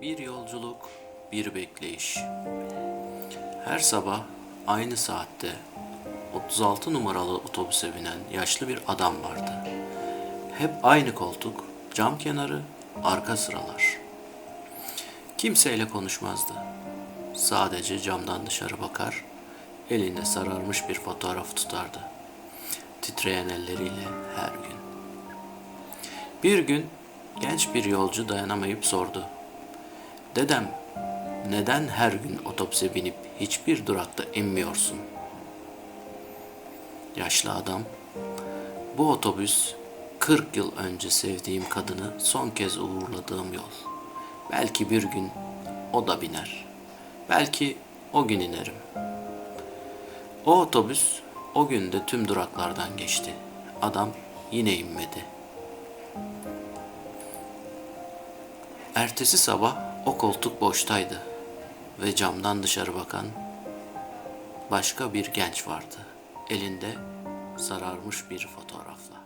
Bir yolculuk, bir bekleyiş. Her sabah aynı saatte 36 numaralı otobüse binen yaşlı bir adam vardı. Hep aynı koltuk, cam kenarı, arka sıralar. Kimseyle konuşmazdı. Sadece camdan dışarı bakar, elinde sararmış bir fotoğraf tutardı. Titreyen elleriyle her gün. Bir gün genç bir yolcu dayanamayıp sordu. Dedem, neden her gün otobüse binip hiçbir durakta inmiyorsun? Yaşlı adam, bu otobüs 40 yıl önce sevdiğim kadını son kez uğurladığım yol. Belki bir gün o da biner. Belki o gün inerim. O otobüs o gün de tüm duraklardan geçti. Adam yine inmedi. Ertesi sabah o koltuk boştaydı ve camdan dışarı bakan başka bir genç vardı. Elinde sararmış bir fotoğrafla.